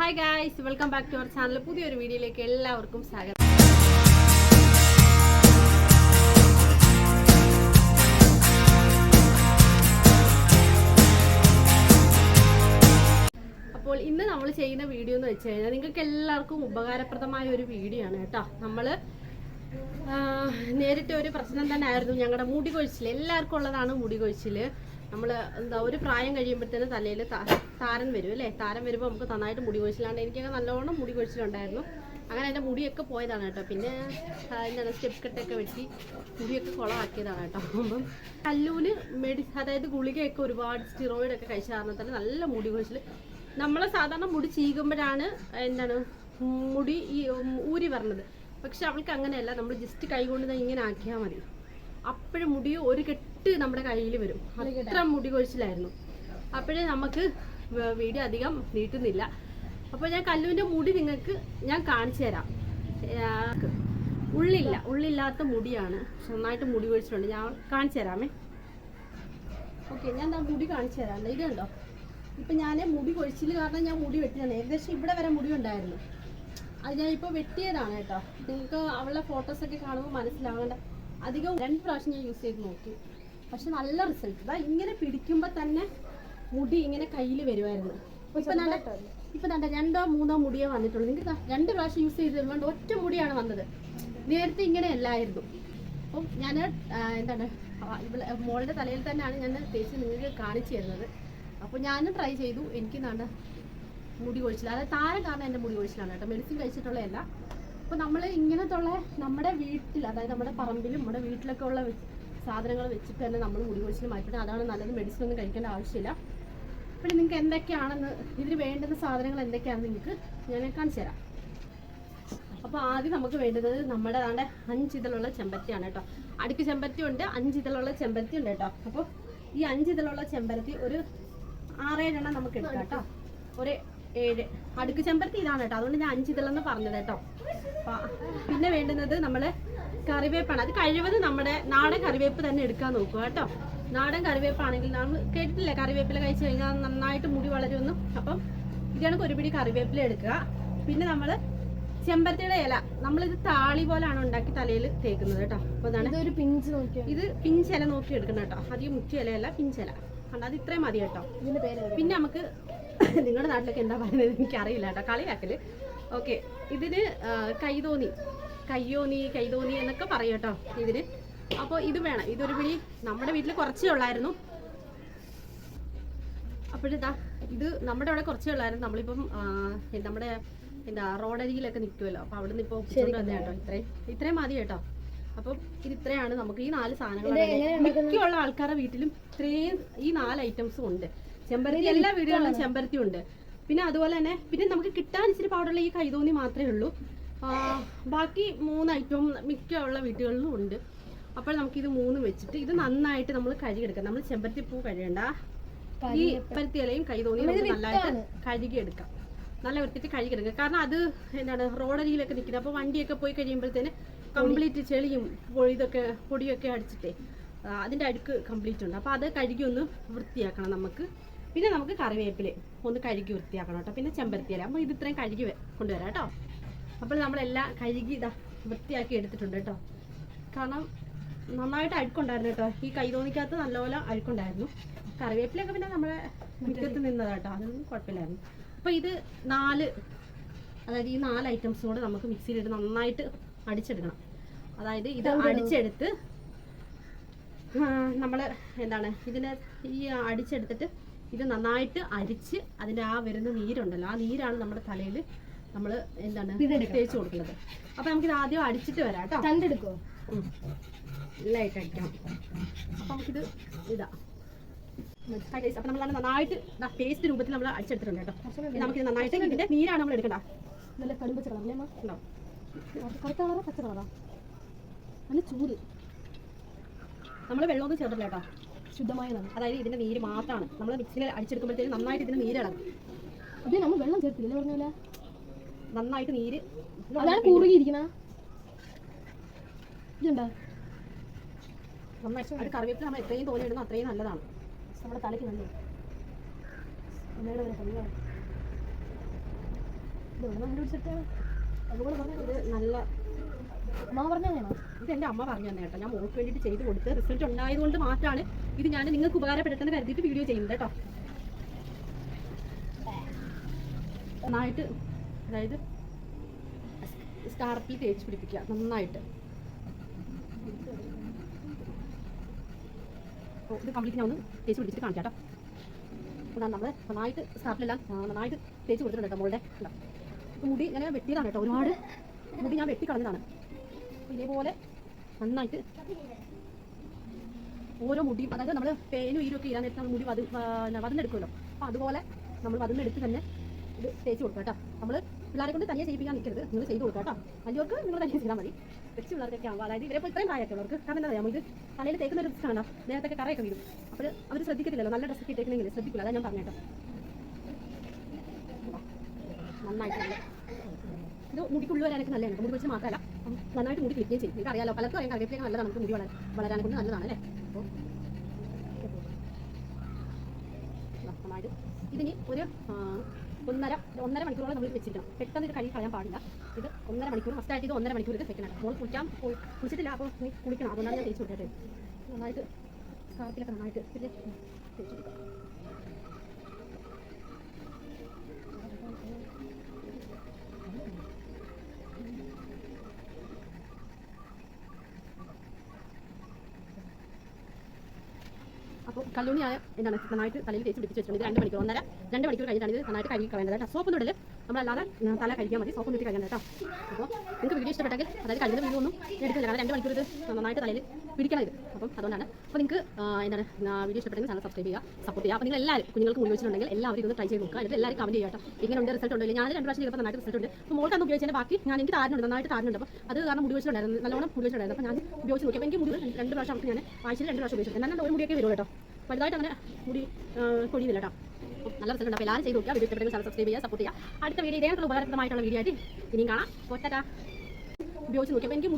Hi guys welcome back to our channel പുതിയൊരു വീഡിയോയിലേക്ക് എല്ലാവർക്കും സ്വാഗതം. അപ്പോൾ ഇന്ന് നമ്മൾ ചെയ്യുന്ന വീഡിയോ എന്ന് വെച്ച് കഴിഞ്ഞാൽ നിങ്ങൾക്ക് എല്ലാവർക്കും ഉപകാരപ്രദമായ ഒരു വീഡിയോ ആണ് കേട്ടോ. നമ്മൾ നേരിട്ട് ഒരു പ്രശ്നം തന്നെ ആയിരുന്നു ഞങ്ങളുടെ മുടി കൊഴിച്ചിൽ എല്ലാവർക്കും ഉള്ളതാണ് മുടി കൊഴിച്ചിൽ നമ്മൾ എന്താ ഒരു പ്രായം കഴിയുമ്പോഴത്തേന് തലയിൽ താരൻ വരും അല്ലേ? താരൻ വരുമ്പോൾ നമുക്ക് നന്നായിട്ട് മുടി കൊഴിച്ചിലാണ് എനിക്കൊക്കെ നല്ലോണം മുടി കൊഴിച്ചിലുണ്ടായിരുന്നു. അങ്ങനെ എന്റെ മുടിയൊക്കെ പോയതാണ് കേട്ടോ. പിന്നെ എന്താണ് സ്റ്റെപ്പ് കെട്ടൊക്കെ വെട്ടി മുടിയൊക്കെ കുളമാക്കിയതാണ് കേട്ടോ. അപ്പം കല്ലൂന് മെഡി അതായത് ഗുളികയൊക്കെ ഒരുപാട് സ്റ്റിറോയിഡ് ഒക്കെ കഴിച്ച കാരണത്താൽ നല്ല മുടി കൊഴിച്ചിൽ നമ്മൾ സാധാരണ മുടി ചീകുമ്പോഴാണ് എന്താണ് മുടി ഈ ഊരി വരണത്. പക്ഷെ അവൾക്ക് അങ്ങനെയല്ല. നമ്മൾ ജസ്റ്റ് കൈ കൊണ്ട് ഇങ്ങനെ ആക്കിയാൽ മതി. അപ്പോഴും മുടി ഒരു കെട്ട് നമ്മുടെ കയ്യിൽ വരും. അത്ര മുടി കൊഴിച്ചിലായിരുന്നു അപ്പോഴേ നമുക്ക് വീഡിയോ അധികം നീട്ടുന്നില്ല. അപ്പോൾ ഞാൻ കല്ലുവിന്റെ മുടി നിങ്ങൾക്ക് ഞാൻ കാണിച്ചു തരാം. ഉള്ളില്ല ഉള്ളില്ലാത്ത മുടിയാണ്. നന്നായിട്ട് മുടി കൊഴിച്ചിട്ടുണ്ട് ഞാൻ കാണിച്ചു തരാമേ. ഓക്കെ ഞാൻ മുടി കാണിച്ചു തരാം. ഇത് കണ്ടോ? ഇപ്പം ഞാൻ മുടി കൊഴിച്ചിൽ കാരണം ഞാൻ മുടി വെട്ടിയാണ് ഏകദേശം ഇവിടെ വരെ മുടി ഉണ്ടായിരുന്നു. അത് ഞാൻ ഇപ്പോൾ വെട്ടിയതാണ് കേട്ടോ. നിങ്ങൾക്ക് അവളുടെ ഫോട്ടോസൊക്കെ കാണുമ്പോൾ മനസ്സിലാവേണ്ട. അധികം രണ്ട് പ്രാവശ്യം ഞാൻ യൂസ് ചെയ്ത് നോക്കി. പക്ഷെ നല്ല റിസൾട്ട് ഇതാ ഇങ്ങനെ പിടിക്കുമ്പോൾ തന്നെ മുടി ഇങ്ങനെ കയ്യിൽ വരുമായിരുന്നു ഇപ്പം നല്ല ഇപ്പം നല്ല രണ്ടോ മൂന്നോ മുടിയേ വന്നിട്ടുള്ളൂ. നിങ്ങൾക്ക് രണ്ട് പ്രാവശ്യം യൂസ് ചെയ്ത് തരുമ്പോൾ ഒറ്റ മുടിയാണ് വന്നത്. നേരത്തെ ഇങ്ങനെ അല്ലായിരുന്നു. അപ്പം ഞാൻ എന്താണ് മോളുടെ തലയിൽ തന്നെയാണ് ഞാൻ തേച്ച് നിങ്ങൾക്ക് കാണിച്ചു തരുന്നത് അപ്പോൾ ഞാനും ട്രൈ ചെയ്തു. എനിക്ക് നല്ല മുടി കൊഴിച്ചില്ല അതായത് താരം കാരണം എന്റെ മുടി കൊഴിച്ചിലാണ് കേട്ടോ. മെഡിസിൻ കഴിച്ചിട്ടുള്ളതല്ല. അപ്പോൾ നമ്മൾ ഇങ്ങനത്തെ ഉള്ള നമ്മുടെ വീട്ടിൽ അതായത് നമ്മുടെ പറമ്പിലും നമ്മുടെ വീട്ടിലൊക്കെ ഉള്ള സാധനങ്ങൾ വെച്ചിട്ട് തന്നെ നമ്മൾ മുടി കൊഴിച്ചിൽ മാറ്റിയിട്ട് അതാണ് നല്ലത്. മെഡിസിൻ ഒന്നും കഴിക്കേണ്ട ആവശ്യമില്ല. പിന്നെ നിങ്ങൾക്ക് എന്തൊക്കെയാണെന്ന് ഇതിന് വേണ്ടുന്ന സാധനങ്ങൾ എന്തൊക്കെയാണെന്ന് നിങ്ങൾക്ക് ഞാൻ കാണിച്ചു തരാം. അപ്പോൾ ആദ്യം നമുക്ക് വേണ്ടുന്നത് നമ്മുടെ ആണ്ട് അഞ്ചിതളുള്ള ചെമ്പരത്തിയാണ് കേട്ടോ. അടുക്ക് ചെമ്പരത്തി ഉണ്ട് അഞ്ചിതളുള്ള ചെമ്പരത്തി ഉണ്ട് കേട്ടോ. അപ്പോൾ ഈ അഞ്ചിതളുള്ള ചെമ്പരത്തി ഒരു ആറേഴെണ്ണം നമുക്ക് എടുക്കാം കേട്ടോ. ഒരു ഏഴ് അടുക്ക് ചെമ്പരത്തി ഇതാണ് കേട്ടോ. അതുകൊണ്ട് ഞാൻ അഞ്ച് അഞ്ചിതളെന്ന് പറഞ്ഞത് കേട്ടോ. അപ്പൊ പിന്നെ വേണ്ടുന്നത് നമ്മൾ കറിവേപ്പാണ്. അത് കഴിവത് നമ്മുടെ നാടൻ കറിവേപ്പ് തന്നെ എടുക്കാൻ നോക്കുക കേട്ടോ. നാടൻ കറിവേപ്പാണെങ്കിൽ നമ്മൾ കേട്ടിട്ടില്ലേ? കറിവേപ്പില കഴിച്ചു കഴിഞ്ഞാൽ നന്നായിട്ട് മുടി വളരുമെന്നും. അപ്പം ഇതാണ് ഒരു പിടി കറിവേപ്പില എടുക്കുക. പിന്നെ നമ്മൾ ചെമ്പരത്തിയുടെ ഇല. നമ്മളിത് താളി പോലാണ് ഉണ്ടാക്കി തലയിൽ തേക്കുന്നത് കേട്ടോ. അപ്പോൾ അതാണ് ഇതൊരു പിഞ്ച് നോക്കി ഇത് പിഞ്ചില നോക്കി എടുക്കണം കേട്ടോ. അധികം മുറ്റിയ ഇലയല്ല പിഞ്ചില അത് ഇത്രയും മതി കേട്ടോ. പിന്നെ നമുക്ക് നിങ്ങളുടെ നാട്ടിലൊക്കെ എന്താ പറയുന്നത്? എനിക്കറിയില്ല കേട്ടോ. കളിയാക്കൽ. ഓക്കെ. ഇതിന് കൈതോന്നി. കയ്യോന്നി കൈതോന്നി എന്നൊക്കെ പറയും കേട്ടോ ഇതിന്. അപ്പോൾ ഇത് വേണം. ഇതൊരു പിടി നമ്മുടെ വീട്ടിൽ കുറച്ചേ ഉള്ളായിരുന്നു. അപ്പോഴിതാ ഇത് നമ്മുടെ അവിടെ കുറച്ചേ ഉള്ളായിരുന്നു. നമ്മളിപ്പം നമ്മുടെ എന്താ റോഡരികിലൊക്കെ നിൽക്കുമല്ലോ അപ്പോൾ അവിടെ നിന്ന് ഇപ്പോൾ വന്നേ കേട്ടോ. ഇത്രയും ഇത്രയും മതി കേട്ടോ. അപ്പം ഇത് ഇത്രയാണ്. നമുക്ക് ഈ നാല് സാധനങ്ങൾ മിക്കുള്ള ആൾക്കാരുടെ വീട്ടിലും ഇത്രയും ഈ നാല് ഐറ്റംസും ഉണ്ട്. ചെമ്പരത്തി എല്ലാ വീടുകളിലും ചെമ്പരത്തി ഉണ്ട് പിന്നെ അതുപോലെ തന്നെ പിന്നെ നമുക്ക് കിട്ടാൻ ഇച്ചിരി പാടുള്ള ഈ കൈതോന്നി മാത്രമേ ഉള്ളൂ. ബാക്കി മൂന്ന് ഐറ്റവും മിക്ക ഉള്ള വീടുകളിലും ഉണ്ട്. അപ്പോൾ നമുക്ക് ഇത് മൂന്നും വെച്ചിട്ട് ഇത് നന്നായിട്ട് നമ്മൾ കഴുകിയെടുക്കാം. നമ്മൾ ചെമ്പരത്തി പൂ കഴുകണ്ട. ഈ പരുത്തി ഇലയും കൈതോന്നി നല്ലതായിട്ട് കഴുകിയെടുക്കാം. നല്ല വൃത്തിയിട്ട് കഴുകിയെടുക്കുക കാരണം അത് എന്താണ് റോഡരിയിലൊക്കെ നിൽക്കുന്നത്. അപ്പോൾ വണ്ടിയൊക്കെ പോയി കഴിയുമ്പോഴത്തേന് കംപ്ലീറ്റ് ചെളിയും പൊഴിതൊക്കെ ഇതൊക്കെ പൊടിയൊക്കെ അടിച്ചിട്ടേ അതിന്റെ അടുക്ക് കംപ്ലീറ്റ് ഉണ്ട്. അപ്പോൾ അത് കഴുകി ഒന്ന് വൃത്തിയാക്കണം നമുക്ക്. പിന്നെ നമുക്ക് കറിവേപ്പിൽ ഒന്ന് കഴുകി വൃത്തിയാക്കണം കേട്ടോ. പിന്നെ ചെമ്പരത്തി ഇല അപ്പോൾ ഇത് ഇത്രയും കഴുകി കൊണ്ടുവരാം കേട്ടോ. അപ്പോൾ നമ്മളെല്ലാം കഴുകി ഇതാ വൃത്തിയാക്കി എടുത്തിട്ടുണ്ട് കേട്ടോ. കാരണം നന്നായിട്ട് അഴുക്കുണ്ടായിരുന്നു കേട്ടോ. ഈ കൈ തോന്നിക്കകത്ത് നല്ലപോലെ അഴുക്കുണ്ടായിരുന്നു. കറിവേപ്പിലൊക്കെ പിന്നെ നമ്മളെ മുറ്റത്ത് നിന്നതാ കേട്ടോ. അതൊന്നും കുഴപ്പമില്ലായിരുന്നു. അപ്പോൾ ഇത് നാല് അതായത് ഈ നാല് ഐറ്റംസും കൂടെ നമുക്ക് മിക്സിയിലിട്ട് നന്നായിട്ട് അടിച്ചെടുക്കണം. അതായത് ഇത് അടിച്ചെടുത്ത് നമ്മൾ എന്താണ് ഇതിനെ ഈ അടിച്ചെടുത്തിട്ട് ഇത് നന്നായിട്ട് അരിച്ച് അതിന്റെ ആ വരുന്ന നീരുണ്ടല്ലോ. ആ നീരാണ് നമ്മുടെ തലയിൽ നമ്മൾ എന്താണ് തേച്ച് കൊടുക്കുന്നത്. അപ്പോൾ നമുക്കിത് ആദ്യം അടിച്ചിട്ട് വരാം കേട്ടോ. തണ്ടെടുക്കോ? ഉം. ലൈറ്റ് അടിക്കണം അപ്പോൾ നമുക്കിത് ഇതാ. അപ്പൊ നമ്മൾ നന്നായിട്ട് പേസ്റ്റ് രൂപത്തിൽ നമ്മൾ അടിച്ചെടുത്തിട്ടുണ്ട് കേട്ടോ. ഇനി നമുക്കിത് നന്നായിട്ട് ഇതിന്റെ നീരാണ് നമ്മൾ എടുക്കണ്ട നല്ല കടുമ്പച്ച കറുത്ത കളറാ? പച്ച കളറാ? നല്ല ചൂട്. നമ്മൾ വെള്ളമൊന്നും ചേർത്തില്ല കേട്ടോ. ശുദ്ധമായതാണ് അതായത് ഇതിന്റെ നീര് മാത്രമാണ് നമ്മൾ മിക്സിയിൽ അടിച്ചെടുക്കുമ്പോഴത്തേക്കും നന്നായിട്ട് ഇതിന് നീര് ഇളകും. അതെ നമ്മൾ വെള്ളം ചേർത്തില്ലേ? പറഞ്ഞ നന്നായിട്ട് നീര് അതാണ് കുറുകിയിരിക്കണ. ഇതുണ്ടോ? നമ്മൾ അത് കറിവേപ്പില നമ്മൾ എത്രയും തോന്നി ഇടുന്നു അത്രയും നല്ലതാണ്. നമ്മുടെ തലയ്ക്ക് നല്ലത് അമ്മയുടെ വരെ കണ്ണുകളാണ് ഇത് അതുപോലെ പറഞ്ഞു ഇത് നല്ല അമ്മ പറഞ്ഞതാണോ ഇത് എന്റെ അമ്മ പറഞ്ഞു തന്നെ കേട്ടോ. ഞാൻ മോൾക്ക് വേണ്ടിയിട്ട് ചെയ്ത് കൊടുത്ത് റിസൾട്ട് ഉണ്ടായതുകൊണ്ട് മാത്രമാണ് ഇത് ഞാൻ നിങ്ങൾക്ക് ഉപകാരപ്പെടട്ടെന്ന് കരുതിയിട്ട് വീഡിയോ ചെയ്യുന്നത് കേട്ടോ. നന്നായിട്ട് അതായത് സ്കാർപ്പിൽ തേച്ച് പിടിപ്പിക്കുക നന്നായിട്ട്. ഇത് കംപ്ലീറ്റ് ഞാൻ ഒന്ന് തേച്ച് പിടിച്ചിട്ട് കാണിക്കാം കേട്ടോ. നമ്മൾ നന്നായിട്ട് സ്കാർപ്പിലെല്ലാം നന്നായിട്ട് തേച്ച് കൊടുത്തിട്ടുണ്ട് കേട്ടോ മോളുടെ. മുടി ഇങ്ങനെ വെട്ടിയതാണ് കേട്ടോ. ഒരുപാട് മുടി ഞാൻ വെട്ടിക്കളഞ്ഞതാണ് ഇതേപോലെ നന്നായിട്ട് ഓരോ മുടിയും അതായത് നമ്മൾ പേനും ഈരൊക്കെ ഇടാൻ നേരത്തെ മുടി വത് വതന്നെടുക്കുമല്ലോ. അപ്പൊ അതുപോലെ നമ്മൾ വതന്നെടുത്ത് തന്നെ ഇത് തേച്ച് കൊടുക്കുക കേട്ടോ. നമ്മൾ പിള്ളേരെ കൊണ്ട് തനിയെ ചെയ്യിപ്പിക്കാൻ നിൽക്കരുത്. നിങ്ങൾ ചെയ്ത് കൊടുക്കുക കേട്ടോ. വലിയവർക്ക് നിങ്ങൾ തന്നെ ചെയ്താൽ മതി. കൊച്ചു പിള്ളേർക്കൊക്കെ ആകുമ്പോൾ അതായത് ഇവരെ ഇത്രയും പ്രായമൊക്കെ ഉള്ളവർക്ക് കാരണം എന്താ നമുക്ക് തലയിൽ തേക്കുന്ന ഒരു റിസ്ക് ആണ് നേരത്തെ കറയൊക്കെ വീഴും. അപ്പോൾ അവർ ശ്രദ്ധിക്കത്തില്ലല്ലോ. നല്ല ഡ്രസ്സൊക്കെ ഇട്ടേക്കുന്നെങ്കിൽ ശ്രദ്ധിക്കില്ല അതാണ് ഞാൻ പറഞ്ഞേട്ടോ നന്നായിട്ട് നല്ല ഇത് മുടിക്കുള്ളു വരാനൊക്കെ നല്ലതാണ്. മുടി വെച്ച് മാത്രമല്ല നന്നായിട്ട് മുടി കിട്ടുകയും ചെയ്യും. നിങ്ങൾക്ക് അറിയാലോ പലർക്കും അറിയാം കറിവേപ്പിലേക്ക് നല്ലതാണ്. നമുക്ക് മുടി വളരാൻ വളരാനെ കൊണ്ട് നല്ലതാണ് അല്ലേ? അപ്പോൾ നന്നായിട്ട് ഇതിന് ഒരു ഒന്നര ഒന്നര മണിക്കൂറോളം നമ്മൾ വെച്ചിരിക്കണം. പെട്ടെന്ന് ഇത് കഴുകി കളയാൻ പാടില്ല. ഇത് ഒന്നര മണിക്കൂർ ഫസ്റ്റായിട്ട് ഇത് ഒന്നര മണിക്കൂർ ഇത് വെക്കണം. മോൾ കുളിക്കാൻ കുളിച്ചിട്ടില്ല അപ്പോൾ കുളിക്കണം. അതുകൊണ്ടാണ് ഞാൻ തേച്ച് കൊടുക്കട്ടെ നന്നായിട്ട് സ്കാർപ്പിലൊക്കെ നന്നായിട്ട് തേച്ച് കൊടുക്കാം അപ്പോൾ കല്ലുണിയായ എന്താണ് നന്നായിട്ട് തലയിൽ തേച്ച് പിടിപ്പിച്ച് വെച്ചിട്ടുണ്ട്. ഇത് രണ്ട് മണിക്കൂർ ഒന്നര രണ്ട് മണിക്കൂർ കഴിഞ്ഞിട്ടാണ് ഇത് നന്നായിട്ട് കഴുകി കളയേണ്ടത്. സോപ്പ് ഇടൽ നമ്മളല്ലാതെ തല കഴിക്കാൻ മതി സോപ്പ് ഇട്ട് കഴിയാൻ കേട്ടോ അപ്പോൾ നിങ്ങൾക്ക് വീഡിയോ ഇഷ്ടപ്പെട്ടെങ്കിൽ അതായത് കഴിഞ്ഞ വീഡിയോ ഒന്നും എടുക്കില്ല. കാരണം രണ്ട് മണിക്കൂർ ഇത് നന്നായിട്ട് തലയിൽ പിടിക്കണം ഇത്. അപ്പം അതുകൊണ്ടാണ്. അപ്പോൾ നിങ്ങൾക്ക് എന്താണ് വീഡിയോ ഇഷ്ടപ്പെട്ടെങ്കിൽ ചാനൽ സബ്സ്ക്രൈബ് ചെയ്യുക സപ്പോർട്ട് ചെയ്യുക. അപ്പോൾ നിങ്ങൾ എല്ലാവരും കുഞ്ഞുങ്ങൾക്ക് മുടി വെച്ചിട്ടുണ്ടെങ്കിൽ എല്ലാവരും ഇതൊന്ന് ട്രൈ ചെയ്ത് നോക്കുക. എന്നിട്ട് എല്ലാവരും കമന്റ് ചെയ്യുക കേട്ടോ. ഇങ്ങനെ ഉണ്ട് റിസൾട്ട് ഉണ്ടല്ലോ ഞാൻ രണ്ട് പ്രാവശ്യം ചെയ്തപ്പോൾ നന്നായിട്ട് റിസൾട്ട് ഉണ്ട്. അപ്പോൾ മോൾക്ക് അന്ന് ഉപയോഗിച്ചതിന്റെ ബാക്കി ഞാൻ എനിക്ക് താരനുണ്ട് നന്നായിട്ട് താരനുണ്ട്. അപ്പോൾ അത് കാരണം മുടി വെച്ചിട്ടുണ്ടായിരുന്നു നല്ലോണം മുടി വെച്ചിട്ടുണ്ടായിരുന്നു. അപ്പോൾ ഞാൻ ഉപയോഗിച്ച് നോക്കിയപ്പോൾ എനിക്ക് മുടി രണ്ട് പ്രാവശ്യം അവർക്ക് ഞാൻ ആഴ്ചയിൽ രണ്ട് പ്രാവശ്യം ഉപയോഗിച്ചിട്ടുണ്ട്. എന്നാൽ ഒരു മുടിയൊക്കെ വരുള്ളൂ കേട്ടോ. വലുതായിട്ട് അങ്ങനെ മുടി കൊഴിയുന്നില്ല കേട്ടോ. നല്ല റിസൾട്ട് അപ്പോൾ എല്ലാവരും ചെയ്ത് നോക്കുക വീഡിയോ ഇഷ്ടപ്പെട്ടെങ്കിൽ സബ്സ്ക്രൈബ് ചെയ്യുക സപ്പോർട്ട് ചെയ്യുക. അടുത്ത വീഡിയോ ഇതേ ഉപകാരപ്രദമായിട്ടുള്ള വീഡിയോ ആയിട്ട് ഇനിയും കാണാം. ഒറ്റ ഉപയോഗിച്ച് നോക്കിയപ്പോൾ എനിക്ക്